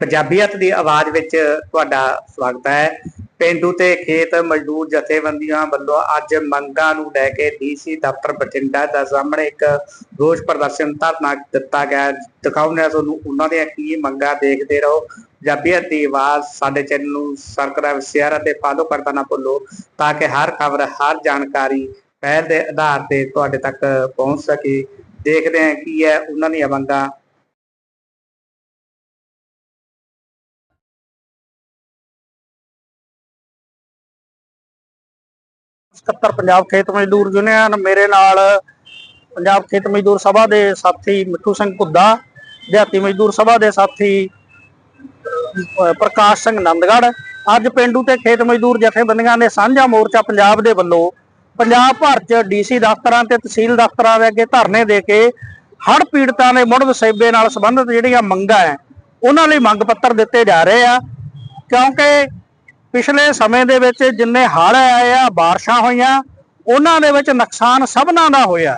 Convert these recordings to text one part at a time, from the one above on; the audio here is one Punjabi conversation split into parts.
ਪੰਜਾਬੀਅਤ ਦੀ ਆਵਾਜ਼ ਵਿੱਚ ਤੁਹਾਡਾ ਸਵਾਗਤ ਹੈ। ਪਿੰਡੂ ਤੇ ਖੇਤ ਮਜ਼ਦੂਰ ਜਥੇਬੰਦੀਆਂ ਵੱਲੋਂ ਅੱਜ ਮੰਗਾਂ ਨੂੰ ਲੈ ਕੇ ਡੀਸੀ ਦਫ਼ਤਰ ਬਠਿੰਡਾ ਦਾ ਸਾਹਮਣੇ ਇੱਕ ਰੋਸ ਪ੍ਰਦਰਸ਼ਨ ਧਰਨਾ ਦਿੱਤਾ ਗਿਆ ਦਿਖਾਉਂਦੇ ਹਾਂ ਤੁਹਾਨੂੰ ਉਹਨਾਂ ਦੀਆਂ ਕੀ ਮੰਗਾਂ ਦੇਖਦੇ ਰਹੋ। ਪੰਜਾਬੀਅਤ ਦੀ ਆਵਾਜ਼ ਸਾਡੇ ਚੈਨਲ ਨੂੰ ਸਬਸਕ੍ਰਾਈਬ ਸ਼ੇਅਰ ਅਤੇ ਫਾਲੋ ਕਰਨਾ ਨਾ ਭੁੱਲੋ, ਤਾਂ ਕਿ ਹਰ ਖਬਰ, ਹਰ ਜਾਣਕਾਰੀ ਪਹਿਲ ਦੇ ਆਧਾਰ ਤੇ ਤੁਹਾਡੇ ਤੱਕ ਪਹੁੰਚ ਸਕੇ। ਦੇਖਦੇ ਹਾਂ ਕੀ ਹੈ ਉਹਨਾਂ ਦੀਆਂ ਮੰਗਾਂ। ਸਕੱਤਰ ਪੰਜਾਬ ਖੇਤ ਮਜ਼ਦੂਰ ਯੂਨੀਅਨ, ਮੇਰੇ ਨਾਲ ਪੰਜਾਬ ਖੇਤ ਮਜ਼ਦੂਰ ਸਭਾ ਦੇ ਸਾਥੀ ਮਿੱਠੂ ਸਿੰਘ ਘੁੱਦਾ ਦਿਹਾਤੀ ਮਜ਼ਦੂਰ ਸਭਾ ਦੇ ਸਾਥੀ ਪ੍ਰਕਾਸ਼ ਸਿੰਘ ਨੰਦਗੜ੍ਹ। ਅੱਜ ਪਿੰਡੂ ਤੇ ਖੇਤ ਮਜ਼ਦੂਰ ਜਥੇਬੰਦੀਆਂ ਨੇ ਸਾਂਝਾ ਮੋਰਚਾ ਪੰਜਾਬ ਦੇ ਵੱਲੋਂ ਪੰਜਾਬ ਭਰ ਚ ਡੀਸੀ ਦਫ਼ਤਰਾਂ ਤੇ ਤਹਿਸੀਲ ਦਫ਼ਤਰਾਂ ਦੇ ਅੱਗੇ ਧਰਨੇ ਦੇ ਕੇ ਹੜ੍ਹ ਪੀੜਤਾਂ ਦੇ ਮੁੜ ਵਸੇਬੇ ਨਾਲ ਸੰਬੰਧਿਤ ਜਿਹੜੀਆਂ ਮੰਗਾਂ ਹੈ ਉਹਨਾਂ ਲਈ ਮੰਗ ਪੱਤਰ ਦਿੱਤੇ ਜਾ ਰਹੇ ਆ। ਕਿਉਂਕਿ ਪਿਛਲੇ ਸਮੇਂ ਦੇ ਵਿੱਚ ਜਿੰਨੇ ਹੜ੍ਹ ਆਏ ਆ, ਬਾਰਿਸ਼ਾਂ ਹੋਈਆਂ, ਉਹਨਾਂ ਦੇ ਵਿੱਚ ਨੁਕਸਾਨ ਸਭਨਾਂ ਦਾ ਹੋਇਆ।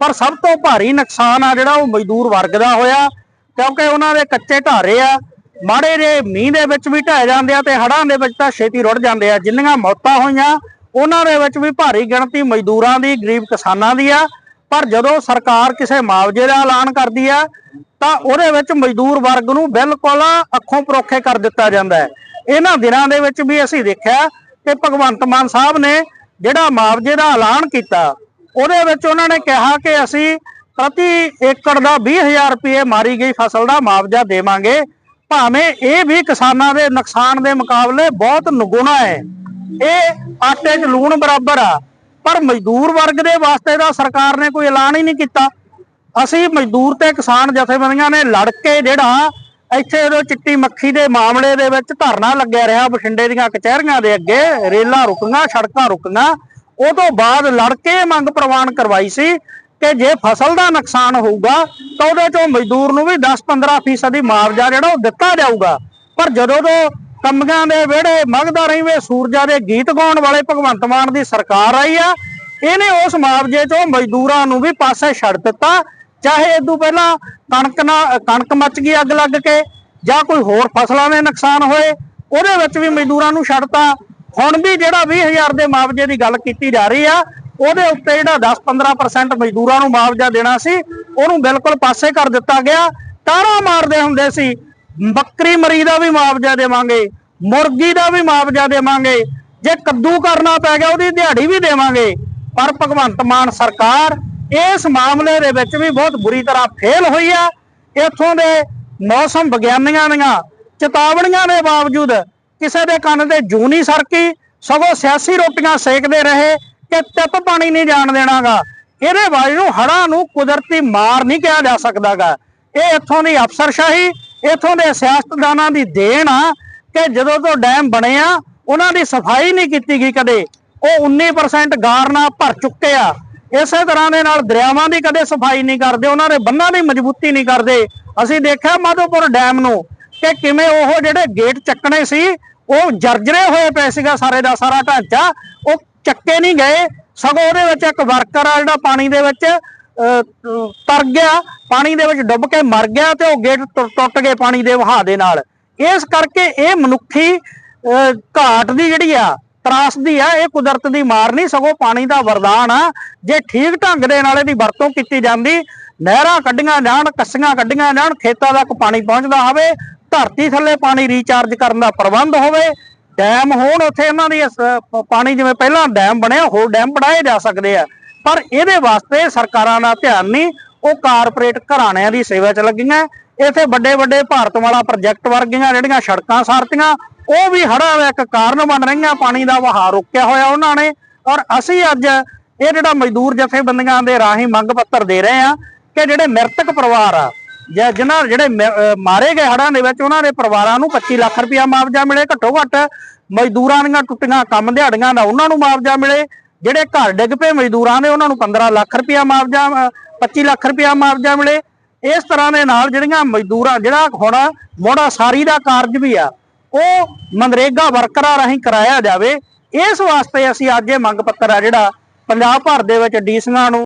ਪਰ ਸਭ ਤੋਂ ਭਾਰੀ ਨੁਕਸਾਨ ਆ ਜਿਹੜਾ ਉਹ ਮਜ਼ਦੂਰ ਵਰਗ ਦਾ ਹੋਇਆ, ਕਿਉਂਕਿ ਉਹਨਾਂ ਦੇ ਕੱਚੇ ਢਾਰੇ ਆ, ਮਾੜੇ ਦੇ ਮੀਂਹ ਦੇ ਵਿੱਚ ਵੀ ਢਹਿ ਜਾਂਦੇ ਆ ਤੇ ਹੜ੍ਹਾਂ ਦੇ ਵਿੱਚ ਤਾਂ ਛੇਤੀ ਰੁੜ ਜਾਂਦੇ ਆ। ਜਿੰਨੀਆਂ ਮੌਤਾਂ ਹੋਈਆਂ, ਉਹਨਾਂ ਦੇ ਵਿੱਚ ਵੀ ਭਾਰੀ ਗਿਣਤੀ ਮਜ਼ਦੂਰਾਂ ਦੀ, ਗਰੀਬ ਕਿਸਾਨਾਂ ਦੀ ਆ। ਪਰ ਜਦੋਂ ਸਰਕਾਰ ਕਿਸੇ ਮੁਆਵਜ਼ੇ ਦਾ ਐਲਾਨ ਕਰਦੀ ਆ, ਤਾਂ ਉਹਦੇ ਵਿੱਚ ਮਜ਼ਦੂਰ ਵਰਗ ਨੂੰ ਬਿਲਕੁਲ ਅੱਖੋਂ ਪਰੋਖੇ ਕਰ ਦਿੱਤਾ ਜਾਂਦਾ ਹੈ। ਇਹਨਾਂ ਦਿਨਾਂ ਦੇ ਵਿੱਚ ਵੀ ਅਸੀਂ ਦੇਖਿਆ ਕਿ ਭਗਵੰਤ ਮਾਨ ਸਾਹਿਬ ਨੇ ਜਿਹੜਾ ਮੁਆਵਜ਼ੇ ਦਾ ਐਲਾਨ ਕੀਤਾ, ਉਹਦੇ ਵਿੱਚ ਉਹਨਾਂ ਨੇ ਕਿਹਾ ਕਿ ਅਸੀਂ ਪ੍ਰਤੀ ਏਕੜ ਦਾ 20000 ਰੁਪਏ ਮਾਰੀ ਗਈ ਫਸਲ ਦਾ ਮੁਆਵਜ਼ਾ ਦੇਵਾਂਗੇ। ਭਾਵੇਂ ਇਹ ਵੀ ਕਿਸਾਨਾਂ ਦੇ ਨੁਕਸਾਨ ਦੇ ਮੁਕਾਬਲੇ ਬਹੁਤ ਨਗੁਣਾ ਹੈ। ਇਹ ਆਟੇ 'ਚ ਲੂਣ ਬਰਾਬਰ ਆ, ਪਰ ਮਜ਼ਦੂਰ ਵਰਗ ਦੇ ਵਾਸਤੇ ਤਾਂ ਸਰਕਾਰ ਨੇ ਕੋਈ ਐਲਾਨ ਹੀ ਨਹੀਂ ਕੀਤਾ। ਅਸੀਂ ਮਜ਼ਦੂਰ ਤੇ ਕਿਸਾਨ ਜਥੇਬੰਦੀਆਂ ਨੇ ਲੜ ਕੇ ਜਿਹੜਾ ਇੱਥੇ ਉਹ ਚਿੱਟੀ ਮੱਖੀ ਦੇ ਮਾਮਲੇ ਦੇ ਵਿੱਚ ਧਰਨਾ ਲੱਗਿਆ ਰਿਹਾ ਬਠਿੰਡੇ ਦੀਆਂ ਕਚਹਿਰੀਆਂ ਦੇ ਅੱਗੇ, ਰੇਲਾਂ ਰੁਕੀਆਂ, ਸੜਕਾਂ ਰੁਕੀਆਂ। ਉਹ ਤੋਂ ਬਾਅਦ ਲੜ ਕੇ ਮੰਗ ਪ੍ਰਵਾਨ ਕਰਵਾਈ ਸੀ ਕਿ ਜੇ ਫਸਲ ਦਾ ਨੁਕਸਾਨ ਹੋਊਗਾ ਤਾਂ ਉਹਦੇ ਚੋਂ ਮਜ਼ਦੂਰ ਨੂੰ ਵੀ 10-15% ਫੀਸਦੀ ਮੁਆਵਜ਼ਾ ਜਿਹੜਾ ਉਹ ਦਿੱਤਾ ਜਾਊਗਾ। ਪਰ ਜਦੋਂ ਤੋਂ ਕੰਮੀਆਂ ਦੇ ਵਿਹੜੇ ਮੰਗਦਾ ਰਹੀਵੇ, ਸੂਰਜਾ ਦੇ ਗੀਤ ਗਾਉਣ ਵਾਲੇ ਭਗਵੰਤ ਮਾਨ ਦੀ ਸਰਕਾਰ ਆਈ ਆ, ਇਹਨੇ ਉਸ ਮੁਆਵਜ਼ੇ ਚੋਂ ਮਜ਼ਦੂਰਾਂ ਨੂੰ ਵੀ ਪਾਸੇ ਛੱਡ ਦਿੱਤਾ। ਚਾਹੇ ਇਦੋਂ ਪਹਿਲਾਂ ਕਣਕ ਨਾਲ ਕਣਕ ਮੱਚ ਗਈ ਅੱਗ ਲੱਗ ਕੇ, ਜਾਂ ਕੋਈ ਹੋਰ ਫਸਲਾਂ ਦੇ ਨੁਕਸਾਨ ਹੋਏ, ਉਹਦੇ ਵਿੱਚ ਵੀ ਮਜ਼ਦੂਰਾਂ ਨੂੰ ਛੱਡਤਾ। ਹੁਣ ਵੀ ਜਿਹੜਾ 20000 ਦੇ ਮੁਆਵਜ਼ੇ ਦੀ ਗੱਲ ਕੀਤੀ ਜਾ ਰਹੀ ਆ, ਉਹਦੇ ਉੱਤੇ ਜਿਹੜਾ 10-15% ਮਜ਼ਦੂਰਾਂ ਨੂੰ ਮੁਆਵਜ਼ਾ ਦੇਣਾ ਸੀ, ਉਹਨੂੰ ਬਿਲਕੁਲ ਪਾਸੇ ਕਰ ਦਿੱਤਾ ਗਿਆ। ਤਾਰਾ ਮਾਰਦੇ ਹੁੰਦੇ ਸੀ, ਬੱਕਰੀ ਮਰੀ ਦਾ ਵੀ ਮੁਆਵਜ਼ਾ ਦੇਵਾਂਗੇ, ਮੁਰਗੀ ਦਾ ਵੀ ਮੁਆਵਜ਼ਾ ਦੇਵਾਂਗੇ, ਜੇ ਕੱਦੂ ਕਰਨਾ ਪੈ ਗਿਆ ਉਹਦੀ ਦਿਹਾੜੀ ਵੀ ਦੇਵਾਂਗੇ। ਪਰ ਭਗਵੰਤ ਮਾਨ ਸਰਕਾਰ ਇਸ ਮਾਮਲੇ ਦੇ ਵਿੱਚ ਵੀ ਬਹੁਤ ਬੁਰੀ ਤਰ੍ਹਾਂ ਫੇਲ ਹੋਈ ਆ। ਇੱਥੋਂ ਦੇ ਮੌਸਮ ਵਿਗਿਆਨੀਆਂ ਦੀਆਂ ਚੇਤਾਵਨੀਆਂ ਦੇ ਬਾਵਜੂਦ ਕਿਸੇ ਦੇ ਕੰਨ ਤੇ ਜੂ ਨਹੀਂ ਸਰਕੀ, ਸਗੋਂ ਸਿਆਸੀ ਰੋਟੀਆਂ ਸੇਕਦੇ ਰਹੇ ਕਿ ਟਿੱਪ ਪਾਣੀ ਨਹੀਂ ਜਾਣ ਦੇਣਾਗਾ। ਇਹਦੇ ਬਾਰੇ ਨੂੰ ਹੜਾਂ ਨੂੰ ਕੁਦਰਤੀ ਮਾਰ ਨਹੀਂ ਕਿਹਾ ਜਾ ਸਕਦਾਗਾ। ਇਹ ਇੱਥੋਂ ਦੀ ਅਫਸਰਸ਼ਾਹੀ, ਇੱਥੋਂ ਦੇ ਸਿਆਸਤਦਾਨਾਂ ਦੀ ਦੇਣ ਆ ਕਿ ਜਦੋਂ ਤੋਂ ਡੈਮ ਬਣੇ ਆ, ਉਹਨਾਂ ਦੀ ਸਫ਼ਾਈ ਨਹੀਂ ਕੀਤੀ ਗਈ ਕਦੇ। ਉਹ 19% ਗਾਰਨਾ ਭਰ ਚੁੱਕੇ ਆ। ਇਸੇ ਤਰ੍ਹਾਂ ਦੇ ਨਾਲ ਦਰਿਆਵਾਂ ਦੀ ਕਦੇ ਸਫ਼ਾਈ ਨਹੀਂ ਕਰਦੇ, ਉਹਨਾਂ ਦੇ ਬੰਨਾਂ ਦੀ ਮਜ਼ਬੂਤੀ ਨਹੀਂ ਕਰਦੇ। ਅਸੀਂ ਦੇਖਿਆ ਮਾਧੋਪੁਰ ਡੈਮ ਨੂੰ ਕਿ ਕਿਵੇਂ ਉਹ ਜਿਹੜੇ ਗੇਟ ਚੱਕਣੇ ਸੀ, ਉਹ ਜਰਜਰੇ ਹੋਏ ਪਏ ਸੀਗਾ ਸਾਰੇ ਦਾ ਸਾਰਾ ਢਾਂਚਾ, ਉਹ ਚੱਕੇ ਨਹੀਂ ਗਏ। ਸਗੋਂ ਉਹਦੇ ਵਿੱਚ ਇੱਕ ਵਰਕਰ ਆ ਜਿਹੜਾ ਪਾਣੀ ਦੇ ਵਿੱਚ ਤਰ ਗਿਆ, ਪਾਣੀ ਦੇ ਵਿੱਚ ਡੁੱਬ ਕੇ ਮਰ ਗਿਆ ਤੇ ਉਹ ਗੇਟ ਟੁ- ਟੁੱਟ ਗਏ ਪਾਣੀ ਦੇ ਵਹਾਅ ਦੇ ਨਾਲ। ਇਸ ਕਰਕੇ ਇਹ ਮਨੁੱਖੀ ਘਾਟ ਦੀ ਜਿਹੜੀ ਆ ਤਰਾਸਦੀ ਆ, ਇਹ ਕੁਦਰਤ ਦੀ ਮਾਰ ਨਹੀਂ, ਸਗੋਂ ਪਾਣੀ ਦਾ ਵਰਦਾਨ ਆ। ਜੇ ਠੀਕ ਢੰਗ ਦੇ ਨਾਲ ਇਹਦੀ ਵਰਤੋਂ ਕੀਤੀ ਜਾਂਦੀ, ਨਹਿਰਾਂ ਕੱਢੀਆਂ ਜਾਣ, ਕੱਸੀਆਂ ਕੱਢੀਆਂ ਜਾਣ, ਖੇਤਾਂ ਤੱਕ ਪਾਣੀ ਪਹੁੰਚਦਾ ਹੋਵੇ, ਧਰਤੀ ਥੱਲੇ ਪਾਣੀ ਰੀਚਾਰਜ ਕਰਨ ਦਾ ਪ੍ਰਬੰਧ ਹੋਵੇ, ਡੈਮ ਹੋਣ, ਉੱਥੇ ਇਹਨਾਂ ਦੀ ਪਾਣੀ ਜਿਵੇਂ ਪਹਿਲਾਂ ਡੈਮ ਬਣਿਆ, ਹੋਰ ਡੈਮ ਬਣਾਏ ਜਾ ਸਕਦੇ ਆ। ਪਰ ਇਹਦੇ ਵਾਸਤੇ ਸਰਕਾਰਾਂ ਦਾ ਧਿਆਨ ਨਹੀਂ, ਉਹ ਕਾਰਪੋਰੇਟ ਘਰਾਣਿਆਂ ਦੀ ਸੇਵਾ 'ਚ ਲੱਗੀਆਂ। ਇੱਥੇ ਵੱਡੇ ਵੱਡੇ ਭਾਰਤ ਵਾਲਾ ਪ੍ਰੋਜੈਕਟ ਵਰਗੀਆਂ ਜਿਹੜੀਆਂ ਸੜਕਾਂ ਸਾਰਤੀਆਂ ਉਹ ਵੀ ਹੜ੍ਹਾਂ ਦਾ ਇੱਕ ਕਾਰਨ ਬਣ ਰਹੀਆਂ, ਪਾਣੀ ਦਾ ਵਹਾਅ ਰੋਕਿਆ ਹੋਇਆ ਉਹਨਾਂ ਨੇ ਔਰ ਅਸੀਂ ਅੱਜ ਇਹ ਜਿਹੜਾ ਮਜ਼ਦੂਰ ਜਥੇਬੰਦੀਆਂ ਦੇ ਰਾਹੀਂ ਮੰਗ ਪੱਤਰ ਦੇ ਰਹੇ ਆ ਕਿ ਜਿਹੜੇ ਮ੍ਰਿਤਕ ਪਰਿਵਾਰ ਆ, ਜਾਂ ਜਿਨ੍ਹਾਂ ਜਿਹੜੇ ਮਾਰੇ ਗਏ ਹੜ੍ਹਾਂ ਦੇ ਵਿੱਚ, ਉਹਨਾਂ ਦੇ ਪਰਿਵਾਰਾਂ ਨੂੰ 25 ਲੱਖ ਰੁਪਇਆ ਮੁਆਵਜ਼ਾ ਮਿਲੇ ਘੱਟੋ ਘੱਟ ਮਜ਼ਦੂਰਾਂ ਦੀਆਂ ਟੁੱਟੀਆਂ ਕੰਮ ਦਿਹਾੜੀਆਂ ਦਾ ਉਹਨਾਂ ਨੂੰ ਮੁਆਵਜ਼ਾ ਮਿਲੇ, ਜਿਹੜੇ ਘਰ ਡਿੱਗ ਪਏ ਮਜ਼ਦੂਰਾਂ ਦੇ, ਉਹਨਾਂ ਨੂੰ 15 ਲੱਖ ਰੁਪਇਆ ਮੁਆਵਜ਼ਾ, ਅਹ 25 ਲੱਖ ਰੁਪਇਆ ਮੁਆਵਜ਼ਾ ਮਿਲੇ। ਇਸ ਤਰ੍ਹਾਂ ਦੇ ਨਾਲ ਜਿਹੜੀਆਂ ਮਜ਼ਦੂਰਾਂ, ਜਿਹੜਾ ਹੁਣ ਮੋੜਾ ਸਾਰੀ ਦਾ ਕਾਰਜ ਵੀ ਆ ਉਹ ਮਨਰੇਗਾ ਵਰਕਰਾਂ ਰਾਹੀਂ ਕਰਾਇਆ ਜਾਵੇ, ਇਸ ਵਾਸਤੇ ਅਸੀਂ ਅੱਜ ਇਹ ਮੰਗ ਪੱਤਰ ਆ ਜਿਹੜਾ ਪੰਜਾਬ ਭਰ ਦੇ ਵਿੱਚ ਡੀਸੀਆਂ ਨੂੰ